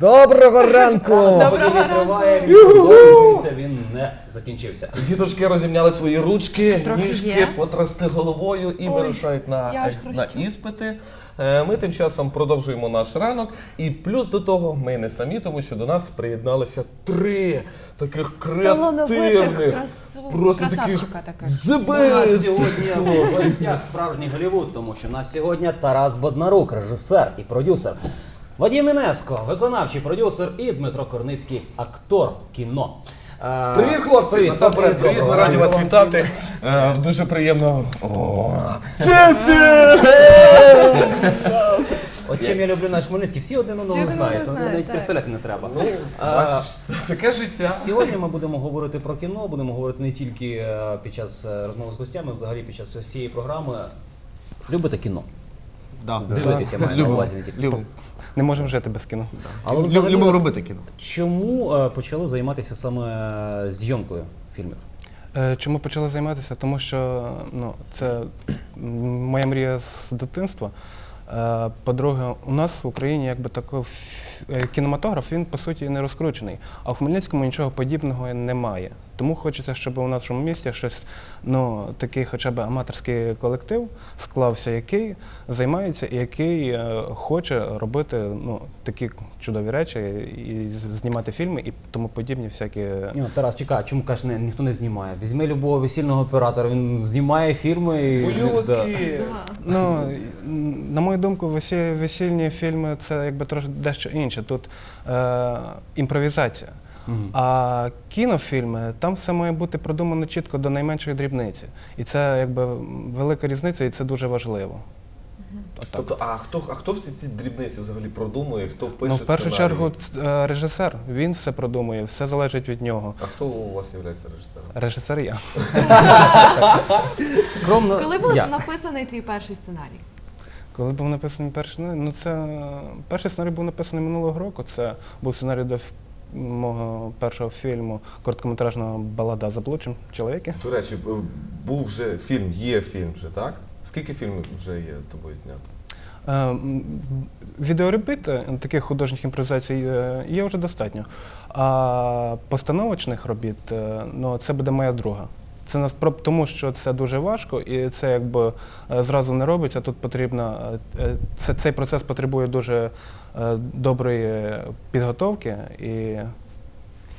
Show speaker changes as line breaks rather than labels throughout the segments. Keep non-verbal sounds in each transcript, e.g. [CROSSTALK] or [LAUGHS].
Доброго ранку!
Події триває, він продовжується, він не закінчився.
Діточки розімняли свої ручки,
Трохи
ніжки,
є.
потрясли головою і
Ой,
вирушають на,
аж
екс- на іспити. Е, Ми тим часом продовжуємо наш ранок. І плюс до того ми не самі, тому що до нас приєдналися три таких
Талановитих
креативних,
красу-
просто таких
красавчика таких.
У нас сьогодні в гостях справжній Голівуд, тому що у нас сьогодні Тарас Боднарук, режисер і продюсер. Вадим Інеско, виконавчий продюсер, і Дмитро Корницький, актор кіно. Е,
Привіт, хлопці!
Привіт,
Насамперед,
хлопці,
привіт, ми раді вас вітати. Е, Дуже приємно. О,
От чим я люблю наш Хмельницький, всі один одного
Всі один
знають.
одного
Ну,
знають,
Навіть
так.
представляти не треба.
Ну,
А,
бачиш, таке життя.
Сьогодні ми будемо говорити про кіно, будемо говорити не тільки е, під час е, розмови з гостями, взагалі під час цієї програми. Любите кіно?
Да.
Дивитися маю на увазі не тільки.
Любимо.
Не можемо жити без кіно.
Але взагалі,
Любимо робити кіно.
чому е, почали займатися саме е, зйомкою фільмів?
Е, Чому почали займатися? Тому що ну, це м, моя мрія з дитинства. Е, По-друге, у нас в Україні якби такий ф- е, кінематограф, він по суті не розкручений, а в Хмельницькому нічого подібного немає. Тому хочеться, щоб у нашому місті щось, ну, такий хоча б аматорський колектив склався, який займається і який е, хоче робити ну, такі чудові речі і знімати фільми і тому подібні всякі.
Ні, Тарас, чекай, чому каже, не, ніхто не знімає? Візьми любого весільного оператора, він знімає фільми. І, да.
Ну, на мою думку, весі- весільні фільми це якби трошки дещо інше. Тут е, імпровізація. А кінофільми там все має бути продумано чітко до найменшої дрібниці. І це якби велика різниця, і це дуже важливо.
Тобто, а хто, а хто всі ці дрібниці взагалі продумує, хто пише
ну, в першу
сценарії?
чергу, ц- е, режисер, він все продумує, все залежить від нього.
А хто у вас є режисером?
Режисер я. [LAUGHS]
Скромно.
Коли був
я.
написаний твій перший сценарій?
Коли був написаний перший сценарій, ну це перший сценарій був написаний минулого року. Це був сценарій до ф- мого першого фільму короткометражного балада «Заблучим чоловіки.
До речі, був вже фільм, є фільм вже, так? Скільки фільмів вже є тобою знято?
Е, Відеоробіт е, таких художніх імпровізацій е, є вже достатньо. А постановочних робіт ну, це буде моя друга. Це тому, що це дуже важко, і це якби е, зразу не робиться. Тут потрібно е, е, це, цей процес потребує дуже доброї підготовки і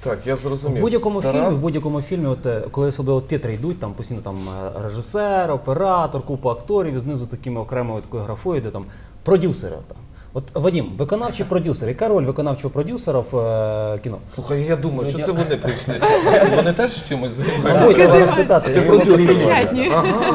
Так, я зрозумів.
В будь-якому
Тарас?
фільмі, в будь-якому фільмі, от коли особливо титри йдуть, там постійно там режисер, оператор, купа акторів, і знизу такими окремою такою графою, де там продюсери. Там. От Вадім, виконавчий продюсер. Яка роль виконавчого продюсера в е, кіно?
Слухай, я думаю, що це вони прийшли. [LAUGHS] Вони теж чимось
Мабуть,
займаються.
треба розпитати.
Ти
Його
продюсер.
керівник.
Печатні.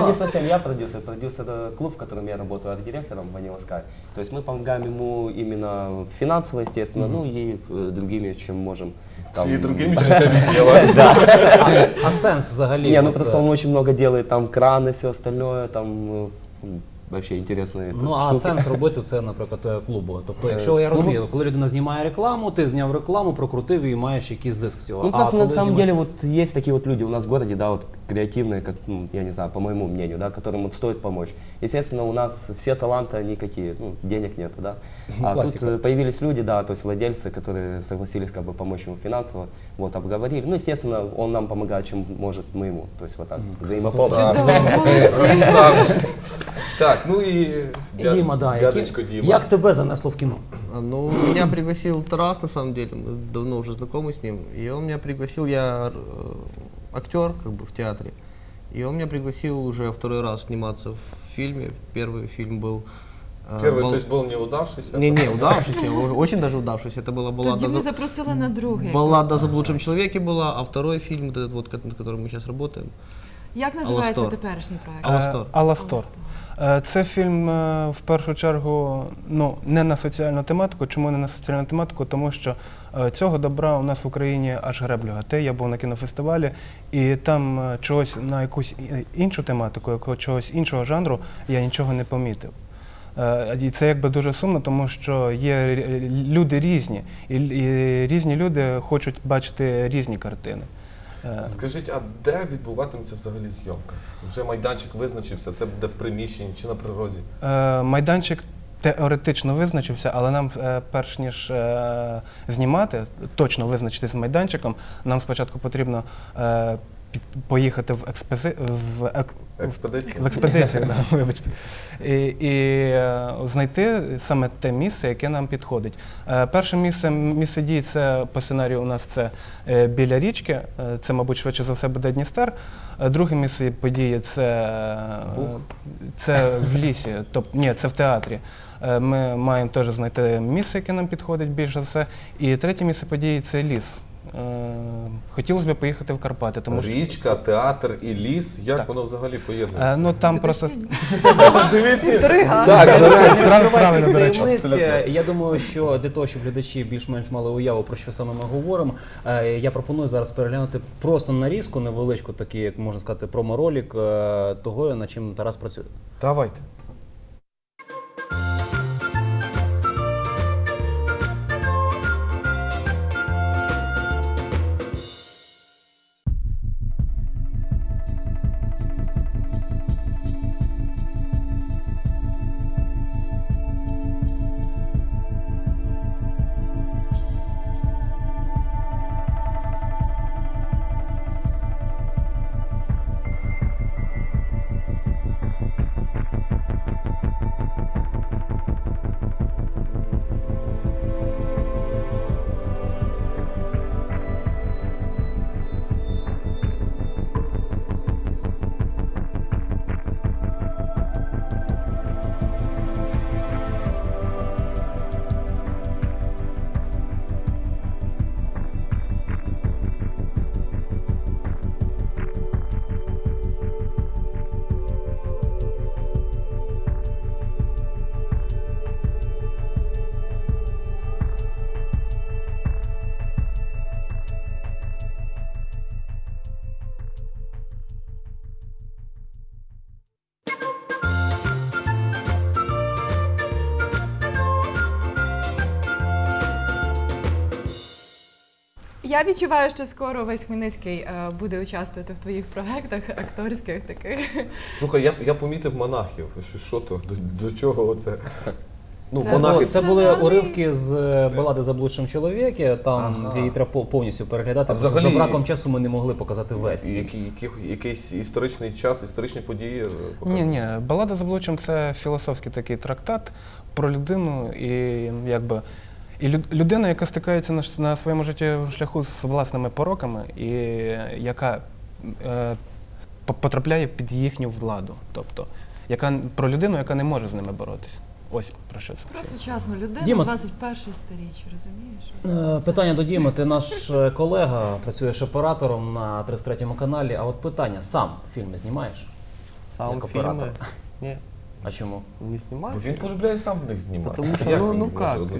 Не совсем я продюсер. Продюсер это клуб, в котором я работаю арт-директором Vanilla Sky. То есть мы помогаем ему именно финансово, естественно, ну и э, другими, чем можем. Там-
Чи другими жінцями [LAUGHS] діла.
А, а сенс взагалі?
Не, ну
от,
просто
е,
он очень много делает, там краны, все остальное, там э, м, вообще интересные
Ну а
штуки.
сенс робити це, наприклад, е, клубу. Тобто, якщо я розумію, коли людина знімає рекламу, ти зняв рекламу, прокрутив і маєш якийсь зиск з цього.
Ну,
а
просто на
коли
самом
знімається-
деле вот есть такие вот люди у нас в городе, да, вот креативные, как, ну, я не знаю, по моему мнению, да, которым вот стоит помочь. Естественно, у нас все таланты, они какие, ну, денег нету, да. [LAUGHS] А тут
Классика.
э, появились люди, да, то есть владельцы, которые согласились как бы помочь ему финансово, вот, обговорили. Ну, естественно, он нам помогает, чем может мы ему, то есть вот так, взаимопомощь. [LAUGHS]
Чудово, молодці.
Красавчик. Так, ну і
І Діма, да,
дядечко
які-
Діма.
як тебе занесло в кіно?
А, Ну, меня пригласил Тарас, на самом деле, мы давно уже знакомы с ним. И он меня пригласил, я э, актер, как бы, в театре. И он меня пригласил уже второй раз сниматься в фильме. Первый фильм был... э,
Перший,
Бал-
тобто, був не удавшийся.
Не, не, удавшийся, о- очень даже удавшийся. Это была баллада,
Тоді ми
за...
запросили на другий.
баллада о заблудшем человеке была, а второй фильм, вот этот вот, ко- над которым мы сейчас работаем,
Як називається
Аластор.
теперішній проект?
Аластор.
Е, Аластор. Е, Це фільм е, в першу чергу ну, не на соціальну тематику. Чому не на соціальну тематику? Тому що е, цього добра у нас в Україні аж греблю гате. Я був на кінофестивалі, і там чогось на якусь іншу тематику, чогось іншого жанру я нічого не помітив. І це якби дуже сумно, тому що є люди різні, і різні люди хочуть бачити різні картини. Е,
Скажіть, а де відбуватиметься взагалі зйомка? Вже майданчик визначився, це буде в приміщенні чи на природі?
Е, Майданчик теоретично визначився, але нам, е, перш ніж е, знімати, точно визначитися з майданчиком, нам спочатку потрібно е, поїхати в експези... в ек-
Експедиція.
в експедицію, да, [LAUGHS] вибачте. І, і е, знайти саме те місце, яке нам підходить. Е, Перше місце, місце дії це по сценарію у нас це е, біля річки. Це, мабуть, швидше за все буде Дністер. Друге місце події це, це в лісі, тобто ні, це в театрі. Ми маємо теж знайти місце, яке нам підходить більше за все. І третє місце події це ліс. Е, Хотілося б поїхати в Карпати, тому що
Річка, театр і ліс. Як
Так.
воно взагалі
е,
поєднується?
ну там просто [LAUGHS]
Дивіться.
Інтрига.
Так, до речі.
Розкривай
правильно, до речі.
таємниці. Я думаю, що для того, щоб глядачі більш-менш мали уяву, про що саме ми говоримо, е, я пропоную зараз переглянути просто нарізку невеличку, такий, як можна сказати, промо-ролик е, того, над чим Тарас працює.
Давайте.
Я відчуваю, що скоро весь Хмельницький е, буде участвувати в твоїх проектах акторських таких.
Слухай, я, я помітив монахів. Що, що то? До, до чого оце? Ну,
Це
монахи.
Це були
Сценарій.
уривки з е, балади «Заблудшим чоловіки», там
Ага.
її треба повністю переглядати.
А взагалі-
За браком часу ми не могли показати весь.
Який, який, якийсь історичний час, історичні події е,
Ні, ні, балада за Блучем це філософський такий трактат про людину і якби. І люд- людина, яка стикається на, на своєму життєвому шляху з власними пороками, і яка е, потрапляє під їхню владу. Тобто, яка про людину, яка не може з ними боротися. Ось про що це.
Про сучасну людину
Діма-
21 сторіччя, розумієш?
Е, Питання до Діми. Ти наш е, колега, працюєш оператором на 33-му каналі. А от питання: сам фільми знімаєш?
Сам
Как оператор.
фильмы не,
А чому?
не снимаю.
Бо він полюбляє сам в них знімати.
Что,
Як
ну, ну
одну-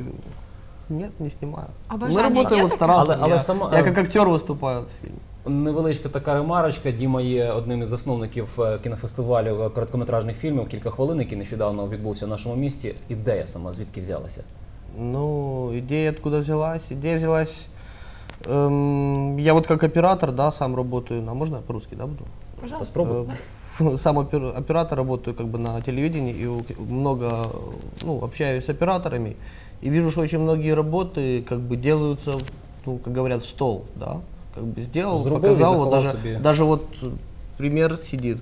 нет, не снимаю.
А
Мы
бажання
работаем
є
вот с
таке?
Тарасом,
Але- але
я,
сама-
я как актер выступаю в фильме.
Невеличка така ремарочка. Діма є одним із засновників е, кінофестивалю е, короткометражних фільмів кілька хвилин, який нещодавно відбувся в нашому місті. Ідея сама звідки взялася?
Ну, идея откуда взялась? Идея взялась... эм, я вот как оператор, да, сам работаю. А можно я по-русски, да, буду?
Та
Пожалуйста.
спробуй.
Э, [LAUGHS] Сам опер- оператор работаю как бы на телевидении и много ну, общаюсь с операторами. И вижу, что очень многие работы как бы делаются, ну, как говорят, в стол, да, как бы сделал,
и
показал, вот даже,
себе.
даже вот пример сидит,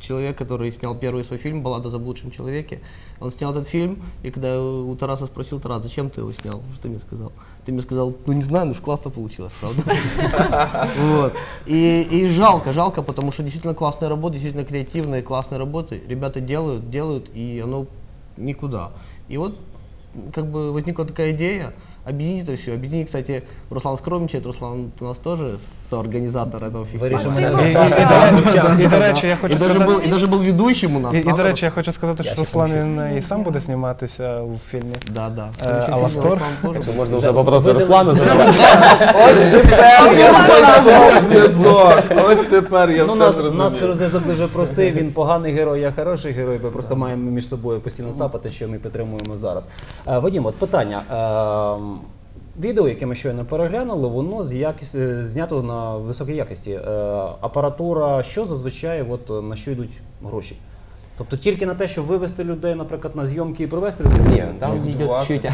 человек, который снял первый свой фильм «Баллада о заблудшем человеке», он снял этот фильм, и когда у Тараса спросил, Тарас, зачем ты его снял, что ты мне сказал? Ты мне сказал, ну не знаю, ну ж классно получилось, правда? [LAUGHS] Вот. И, и жалко, жалко, потому что действительно классная работа, действительно креативные, классные работы. Ребята делают, делают, и оно никуда. И вот как бы возникла такая идея объединить это все. Объединить, кстати, Руслан скромничает, Руслан у нас тоже соорганизатор этого фестиваля.
Вирішив
ти
мене
мовчав.
застати.
І, до речі, я
И
хочу
даже, был,
сказати.
и даже был ведущим у нас.
І, і, до
правда?
речі, я хочу сказати,
Я
що
ще
Руслан
помчусь.
він і сам буде зніматися у фільмі.
Да, да.
Э,
Следующий фильм
Аластор?
Руслан тоже будет.
Можно уже вопросы Руслана
Ось тепер я знайшов зв'язок. Ось тепер я
Ну,
все
нас,
зрозумів.
нас скажу, зв'язок дуже простий. Він поганий герой, я хороший герой. Ми просто маємо між собою постійно цапати, що ми підтримуємо зараз. Е, Вадім, от питання. Е, Відео, яке ми щойно переглянули, воно з якіс... е, знято на високій якості. Е, апаратура, що зазвичай, от, на що йдуть гроші? Тобто тільки на те, щоб вивести людей, наприклад, на зйомки і привезти людей?
Нет, там
Ну,
идет
два.
чуть...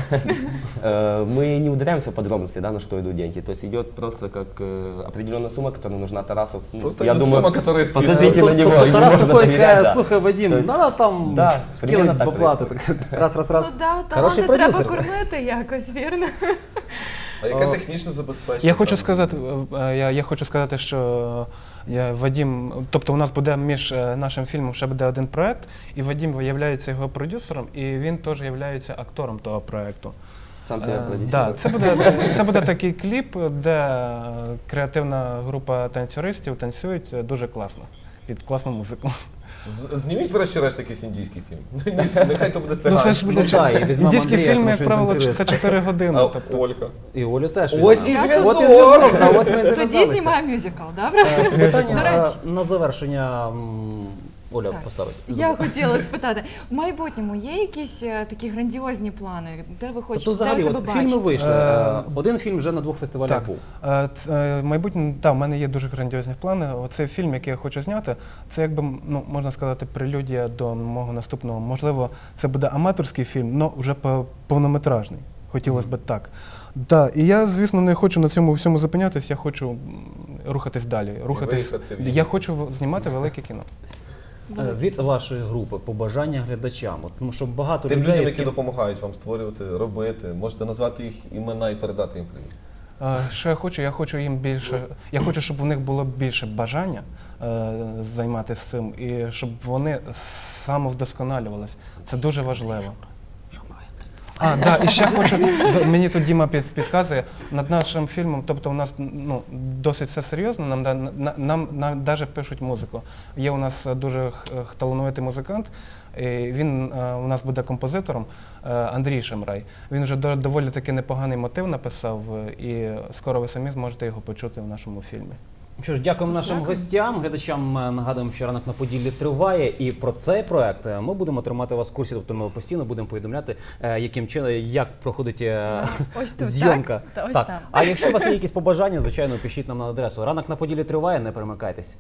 Э, Мы не ударяемся в подробности, да, на что идут деньги. То есть идет просто как э, определенная сумма, которая нужна Тарасу. Ну,
Просто
я
идет
думаю,
сумма, которая списана.
посмотрите на него.
Тобто
ему
Тарас
можно
такой
доверять,
каже,
да.
слухай, Вадим,
То есть-
надо там
Да,
скинуть
примерно так
баблати.
происходит.
Так, Раз, раз, раз.
Ну да,
Хороший
таланти треба
продюсер.
кормити якось, вірно?
А яке технічне забезпечення?
Я хочу сказати, е, я, я хочу сказати, що я, Вадім, тобто у нас буде між е, нашим фільмом ще буде один проект, і Вадім виявляється його продюсером, і він теж є актором того проекту.
Сам себя
Е,
продюсирует.
да, це буде це буде такий кліп, де е, креативна група танцюристів танцюють е, дуже класно. Під класну музику.
З- Зніміть, врешті-решт, якийсь індійський фільм. [LAUGHS] Нехай то буде
Ну, це ж буде
Ну, да, і візьмемо
індійські
Андрія,
фільми,
тому
як
що він
правило, це 4 години.
А
Тобто.
Ольга.
І Олю теж.
Ось і зв'язок.
От і зв'язок, а от ми і
Тоді
зав'язалися.
знімаємо мюзикл, добре?
Е, Питання
До речі.
е, на завершення м, Оля
Так.
поставить.
Я хотіла спитати, в майбутньому є якісь е, такі грандіозні плани, де ви хочете
взагалі,
де ви
от
себе
фільми
бачите?
вийшли.
Е,
е, Один фільм вже на двох фестивалях
Так.
був.
Е, ц- е, В майбутньому, так, в мене є дуже грандіозні плани. Оцей фільм, який я хочу зняти, це якби ну можна сказати, прелюдія до мого наступного. Можливо, це буде аматорський фільм, але вже по- повнометражний. Хотілося б так. Да, і я, звісно, не хочу на цьому всьому зупинятись, я хочу м, рухатись далі. Рухатись.
виїхати в
Я хочу в- знімати велике кіно.
Е, Від вашої групи побажання глядачам, от, тому що багато
Тим
людей,
людям,
з
які
ким-
допомагають вам створювати, робити, можете назвати їх імена і передати їм привіт.
Е, Що я хочу? Я хочу їм більше. Я хочу, щоб у них було більше бажання е, займатися цим, і щоб вони самовдосконалювалися. Це дуже важливо. А, да, і ще хочу, мені тут Діма під, підказує, над нашим фільмом, тобто у нас ну, досить все серйозно, нам, да- на- нам, нам навіть пишуть музику. Є у нас дуже талановитий музикант, і він е, у нас буде композитором е, Андрій Шемрай. Він вже до- доволі таки непоганий мотив написав, е, і скоро ви самі зможете його почути в нашому фільмі.
Що ж, дякуємо нашим гостям, глядачам. е, Нагадуємо, що ранок на Поділлі триває, і про цей проект е, ми будемо тримати вас в курсі. Тобто ми постійно будемо повідомляти, е, яким чином як проходить
Ось тут, [LAUGHS]
зйомка.
так? Та ось там.
А якщо у вас є якісь побажання, звичайно, пишіть нам на адресу. Ранок на Поділлі триває, не перемикайтесь.